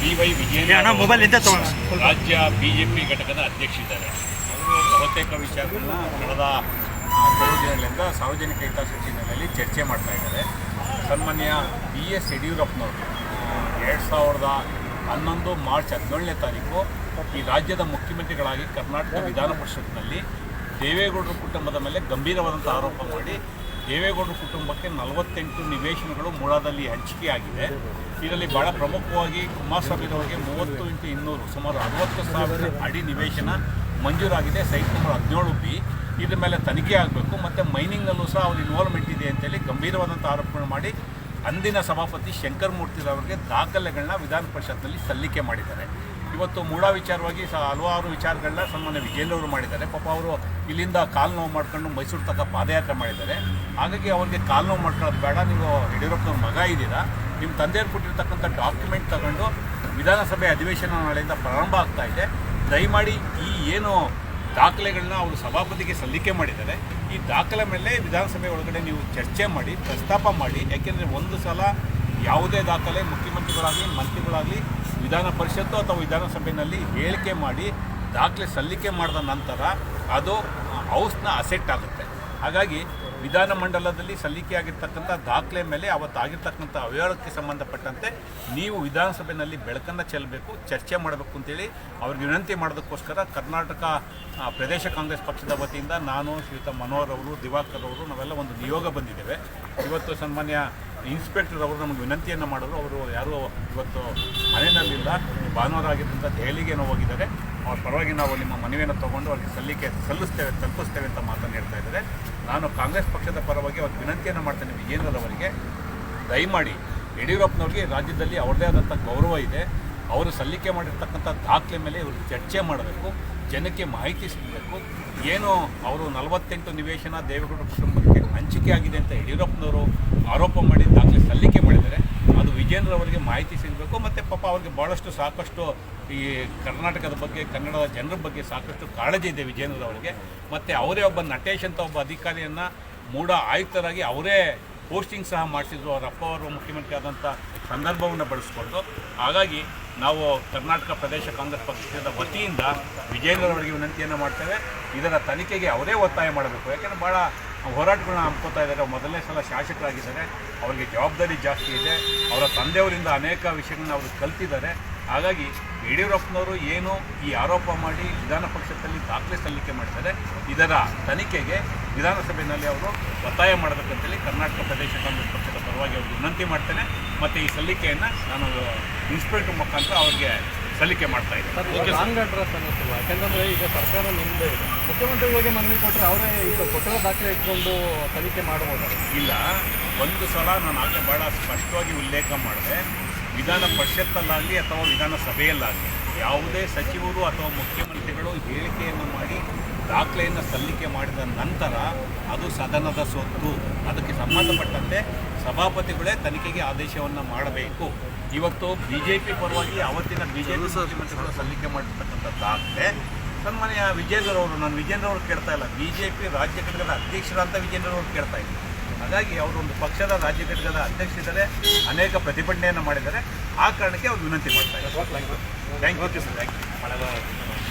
B Y ಅಣ್ಣ mobile ರಾಜ್ಯ BJP ಘಟಕದ ಅಧ್ಯಕ್ಷರಿದ್ದಾರೆ. ಅವರು ಬಹುತೇಕ ವಿಚಾರಗಳನ್ನ ಕಳೆದ ಕೆಲವು ದಿನಗಳಿಂದ ಸಾರ್ವಜನಿಕ ಹಿತಾಸಕ್ತಿ ನೆಲೆಯಲ್ಲಿ ಚರ್ಚೆ ಮಾಡ್ತಾ ಇದ್ದಾರೆ. ಸನ್ಮಾನ್ಯ ಬಿ ಎಸ್ ಯಡಿಯೂರಪ್ಪನವರು ಎರಡು ಸಾವಿರದ ಹನ್ನೊಂದು ಮಾರ್ಚ್ ಹದಿನೇಳನೇ ತಾರೀಕು ಈ ರಾಜ್ಯದ ಮುಖ್ಯಮಂತ್ರಿಗಳಾಗಿ ಕರ್ನಾಟಕ ವಿಧಾನ ಪರಿಷತ್ನಲ್ಲಿ ದೇವೇಗೌಡರ ಕುಟುಂಬದ ಮೇಲೆ ಗಂಭೀರವಾದಂಥ ಆರೋಪ ಮಾಡಿ ದೇವೇಗೌಡರ ಕುಟುಂಬಕ್ಕೆ ನಲವತ್ತೆಂಟು ನಿವೇಶನಗಳು ಮೂಳಾದಲ್ಲಿ ಹಂಚಿಕೆಯಾಗಿದೆ ಇದರಲ್ಲಿ ಬಹಳ ಪ್ರಮುಖವಾಗಿ ಕುಮಾರಸ್ವಾಮಿನವರಿಗೆ ಮೂವತ್ತು ಇಂಟು ಇನ್ನೂರು, ಸುಮಾರು ಅರವತ್ತು ಸಾವಿರ ಅಡಿ ನಿವೇಶನ ಮಂಜೂರಾಗಿದೆ, ಸೈಟ್ ನಂಬರ್ ಹದಿನೇಳು ಬಿ. ಇದ್ರ ಮೇಲೆ ತನಿಖೆ ಆಗಬೇಕು. ಮತ್ತು ಮೈನಿಂಗಲ್ಲೂ ಸಹ ಅವ್ರ ಇನ್ವಾಲ್ವ್ಮೆಂಟ್ ಇದೆ ಅಂತೇಳಿ ಗಂಭೀರವಾದಂಥ ಆರೋಪಗಳು ಮಾಡಿ ಅಂದಿನ ಸಭಾಪತಿ ಶಂಕರ್ ಮೂರ್ತಿರವರಿಗೆ ದಾಖಲೆಗಳನ್ನ ವಿಧಾನ ಪರಿಷತ್ನಲ್ಲಿ ಸಲ್ಲಿಕೆ ಮಾಡಿದ್ದಾರೆ. ಇವತ್ತು ಮೂಢ ವಿಚಾರವಾಗಿ ಸಹ ಹಲವಾರು ವಿಚಾರಗಳನ್ನ ಸನ್ಮಾನ್ಯ ವಿಜಯನವರು ಮಾಡಿದ್ದಾರೆ. ಪಾಪ ಅವರು ಇಲ್ಲಿಂದ ಕಾಲು ನೋವು ಮಾಡ್ಕೊಂಡು ಮೈಸೂರು ತನಕ ಪಾದಯಾತ್ರೆ ಮಾಡಿದ್ದಾರೆ. ಹಾಗಾಗಿ ಅವ್ರಿಗೆ ಕಾಲು ನೋವು ಮಾಡ್ಕೊಳ್ಳೋದು ಬೇಡ. ನೀವು ಯಡಿಯೂರಪ್ಪನವ್ರ ಮಗ ಇದ್ದೀರಾ. ನಿಮ್ಮ ತಂದೆಯವ್ರು ಕೊಟ್ಟಿರ್ತಕ್ಕಂಥ ಡಾಕ್ಯುಮೆಂಟ್ ತಗೊಂಡು ವಿಧಾನಸಭೆ ಅಧಿವೇಶನ ನಾಳೆಯಿಂದ ಪ್ರಾರಂಭ ಆಗ್ತಾ ಇದೆ. ದಯಮಾಡಿ ಈ ಏನು ದಾಖಲೆಗಳನ್ನ ಅವರು ಸಭಾಪತಿಗೆ ಸಲ್ಲಿಕೆ ಮಾಡಿದ್ದಾರೆ. ಈ ದಾಖಲೆ ಮೇಲೆ ವಿಧಾನಸಭೆ ಒಳಗಡೆ ನೀವು ಚರ್ಚೆ ಮಾಡಿ, ಪ್ರಸ್ತಾಪ ಮಾಡಿ. ಯಾಕೆಂದರೆ ಒಂದು ಸಲ ಯಾವುದೇ ದಾಖಲೆ ಮುಖ್ಯಮಂತ್ರಿಗಳಾಗಲಿ, ಮಂತ್ರಿಗಳಾಗಲಿ ವಿಧಾನ ಪರಿಷತ್ತು ಅಥವಾ ವಿಧಾನಸಭೆಯಲ್ಲಿ ಹೇಳಿಕೆ ಮಾಡಿ ದಾಖಲೆ ಸಲ್ಲಿಕೆ ಮಾಡಿದ ನಂತರ ಅದು ಹೌಸ್ನ ಅಸೆಟ್ ಆಗುತ್ತೆ. ಹಾಗಾಗಿ ವಿಧಾನಮಂಡಲದಲ್ಲಿ ಸಲ್ಲಿಕೆ ಆಗಿರ್ತಕ್ಕಂಥ ದಾಖಲೆ ಮೇಲೆ ಅವತ್ತು ಆಗಿರ್ತಕ್ಕಂಥ ಅವ್ಯವಹಾರಕ್ಕೆ ಸಂಬಂಧಪಟ್ಟಂತೆ ನೀವು ವಿಧಾನಸಭೆಯಲ್ಲಿ ಬೆಳಕನ್ನು ಚೆಲ್ಲಬೇಕು, ಚರ್ಚೆ ಮಾಡಬೇಕು ಅಂತೇಳಿ ಅವ್ರಿಗೆ ವಿನಂತಿ ಮಾಡೋದಕ್ಕೋಸ್ಕರ ಕರ್ನಾಟಕ ಪ್ರದೇಶ ಕಾಂಗ್ರೆಸ್ ಪಕ್ಷದ ವತಿಯಿಂದ ನಾನು ಶ್ರೀಯುತ ಮನೋಹರ್ ಅವರು, ದಿವಾಕರ್ ಅವರು ನಾವೆಲ್ಲ ಒಂದು ನಿಯೋಗ ಬಂದಿದ್ದೇವೆ. ಇವತ್ತು ಸನ್ಮಾನ್ಯ ಇನ್ಸ್ಪೆಕ್ಟರ್ ಅವರು ನಮಗೆ ವಿನಂತಿಯನ್ನು ಮಾಡಲು ಅವರು ಯಾರೂ ಇವತ್ತು ಮನೆಯಲ್ಲಿಲ್ಲ ಭಾನುವಾರ ಆಗಿದ್ದಂಥ ದೆಹಲಿಗೆ ಹೋಗಿದ್ದಾರೆ. ಅವ್ರ ಪರವಾಗಿ ನಾವು ನಿಮ್ಮ ಮನವಿಯನ್ನು ತಗೊಂಡು ಅವ್ರಿಗೆ ಸಲ್ಲಿಕೆ, ಸಲ್ಲಿಸ್ತೇವೆ, ತಲುಪಿಸ್ತೇವೆ ಅಂತ ಮಾತನ್ನು ಹೇಳ್ತಾ ಇದ್ದಾರೆ. ನಾನು ಕಾಂಗ್ರೆಸ್ ಪಕ್ಷದ ಪರವಾಗಿ ಅವ್ರಿಗೆ ವಿನಂತಿಯನ್ನು ಮಾಡ್ತೇನೆ ವಿಜೇಂದ್ರರವರಿಗೆ ದಯಮಾಡಿ ಯಡಿಯೂರಪ್ಪನವ್ರಿಗೆ ರಾಜ್ಯದಲ್ಲಿ ಅವ್ರದ್ದೇ ಆದಂಥ ಗೌರವ ಇದೆ. ಅವರು ಸಲ್ಲಿಕೆ ಮಾಡಿರ್ತಕ್ಕಂಥ ದಾಖಲೆ ಮೇಲೆ ಇವರು ಚರ್ಚೆ ಮಾಡಬೇಕು, ಜನಕ್ಕೆ ಮಾಹಿತಿ ಸಿಗಬೇಕು. ಏನು ಅವರು ನಲವತ್ತೆಂಟು ನಿವೇಶನ ದೇವೇಗೌಡ ಕುಟುಂಬಕ್ಕೆ ಹಂಚಿಕೆ ಆಗಿದೆ ಅಂತ ಯಡಿಯೂರಪ್ಪನವರು ಆರೋಪ ಮಾಡಿ ದಾಖಲೆ ಸಲ್ಲಿಕೆ ಮಾಡಿದ್ದಾರೆ ಅದು ವಿಜೇಂದ್ರ ಅವರಿಗೆ ಮಾಹಿತಿ ಸಿಗಬೇಕು ಮತ್ತು ಪಾಪ ಅವ್ರಿಗೆ ಭಾಳಷ್ಟು ಸಾಕಷ್ಟು ಈ ಕರ್ನಾಟಕದ ಬಗ್ಗೆ, ಕನ್ನಡದ ಜನರ ಬಗ್ಗೆ ಸಾಕಷ್ಟು ಕಾಳಜಿ ಇದೆ ವಿಜೇಂದ್ರ ಅವರಿಗೆ. ಮತ್ತು ಅವರೇ ಒಬ್ಬ ನಟೇಶ್ ಅಂತ ಒಬ್ಬ ಅಧಿಕಾರಿಯನ್ನು ಮೂಢ ಆಯುಕ್ತರಾಗಿ ಅವರೇ ಪೋಸ್ಟಿಂಗ್ ಸಹ ಮಾಡಿಸಿದ್ರು. ಅವರ ಅಪ್ಪ ಅವರು ಮುಖ್ಯಮಂತ್ರಿ ಆದಂಥ ಸಂದರ್ಭವನ್ನು ಬಳಸ್ಕೊಂಡು. ಹಾಗಾಗಿ ನಾವು ಕರ್ನಾಟಕ ಪ್ರದೇಶ ಕಾಂಗ್ರೆಸ್ ಪಕ್ಷದ ವತಿಯಿಂದ ವಿಜೇಂದ್ರವರಿಗೆ ವಿನಂತಿಯನ್ನು ಮಾಡ್ತೇವೆ. ಇದರ ತನಿಖೆಗೆ ಅವರೇ ಒತ್ತಾಯ ಮಾಡಬೇಕು. ಯಾಕೆಂದರೆ ಭಾಳ ಹೋರಾಟಗಳನ್ನ ಹಮ್ಕೋತಾ ಇದ್ದಾರೆ. ಮೊದಲನೇ ಸಲ ಶಾಸಕರಾಗಿದ್ದಾರೆ. ಅವರಿಗೆ ಜವಾಬ್ದಾರಿ ಜಾಸ್ತಿ ಇದೆ. ಅವರ ತಂದೆಯವರಿಂದ ಅನೇಕ ವಿಷಯಗಳನ್ನ ಅವರು ಕಲ್ತಿದ್ದಾರೆ. ಹಾಗಾಗಿ ಯಡಿಯೂರಪ್ಪನವರು ಏನು ಈ ಆರೋಪ ಮಾಡಿ ವಿಧಾನ ಪರಿಷತ್ತಲ್ಲಿ ದಾಖಲೆ ಸಲ್ಲಿಕೆ ಮಾಡಿದ್ದಾರೆ ಇದರ ತನಿಖೆಗೆ ವಿಧಾನಸಭೆಯಲ್ಲಿ ಅವರು ಒತ್ತಾಯ ಮಾಡಬೇಕಂತೇಳಿ ಕರ್ನಾಟಕ ಪ್ರದೇಶ ಕಾಂಗ್ರೆಸ್ ಪಕ್ಷದ ಪರವಾಗಿ ಅವ್ರಿಗೆ ವಿನಂತಿ ಮಾಡ್ತೇನೆ. ಮತ್ತು ಈ ಸಲ್ಲಿಕೆಯನ್ನು ನಾನು, ಇನ್ಸ್ಪೆಕ್ಟರ್ ಮುಖಾಂತರ ಅವ್ರಿಗೆ ಸಲ್ಲಿಕೆ ಮಾಡ್ತಾ ಇದೆ ಲಾಂಗ್ ಅಡ್ರೆಸ್ ಅನ್ನಿಸ್ತಿಲ್ಲ ಯಾಕಂತಂದ್ರೆ ಈಗ ಸರ್ಕಾರ ನಿಮ್ಮದೇ ಇದೆ. ಮುಖ್ಯಮಂತ್ರಿಗಳಿಗೆ ಮನವಿ ಕೊಟ್ಟರೆ ಅವರೇ ಈಗ ಕೊಟ್ಟಿರೋ ದಾಖಲೆ ಇಟ್ಕೊಂಡು ತನಿಖೆ ಮಾಡಬಹುದು ಇಲ್ಲ ಒಂದು ಸಲ ನಾನು ಆಗಲೇ ಭಾಳ ಸ್ಪಷ್ಟವಾಗಿ ಉಲ್ಲೇಖ ಮಾಡಿದೆ. ವಿಧಾನ ಪರಿಷತ್ತಲ್ಲಾಗಲಿ ಅಥವಾ ವಿಧಾನಸಭೆಯಲ್ಲಾಗಲಿ ಯಾವುದೇ ಸಚಿವರು ಅಥವಾ ಮುಖ್ಯಮಂತ್ರಿಗಳು ಹೇಳಿಕೆಯನ್ನು ಮಾಡಿ ದಾಖಲೆಯನ್ನು ಸಲ್ಲಿಕೆ ಮಾಡಿದ ನಂತರ ಅದು ಸದನದ ಸೊತ್ತು. ಅದಕ್ಕೆ ಸಂಬಂಧಪಟ್ಟಂತೆ ಸಭಾಪತಿಗಳೇ ತನಿಖೆಗೆ ಆದೇಶವನ್ನು ಮಾಡಬೇಕು. ಇವತ್ತು ಬಿ ಜೆ ಪಿ ಪರವಾಗಿ ಅವತ್ತಿನ ಬಿ ಜೆ ಪಿ ಮುಖ್ಯಮಂತ್ರಿಗಳು ಸಲ್ಲಿಕೆ ಮಾಡಿರ್ತಕ್ಕಂಥ ದಾಖಲೆ. ಸನ್ಮಾನ್ಯ ವಿಜೇಂದ್ರ ಅವರು ನಾನು ವಿಜೇಂದ್ರ ಅವರು ಕೇಳ್ತಾ ಇಲ್ಲ. ಬಿ ಜೆ ಪಿ ರಾಜ್ಯ ಘಟಕದ ಅಧ್ಯಕ್ಷರಂತ ವಿಜೇಂದ್ರ ಅವರು ಕೇಳ್ತಾ ಇದ್ದೀನಿ ಹಾಗಾಗಿ ಅವರು ಒಂದು ಪಕ್ಷದ ರಾಜ್ಯ ಘಟಕದ ಅಧ್ಯಕ್ಷರಿದ್ದಾರೆ ಅನೇಕ ಪ್ರತಿಭಟನೆಯನ್ನು ಮಾಡಿದ್ದಾರೆ. ಆ ಕಾರಣಕ್ಕೆ ಅವ್ರು ವಿನಂತಿ ಮಾಡ್ತಾ ಇದ್ದಾರೆ. Thank you sir thank you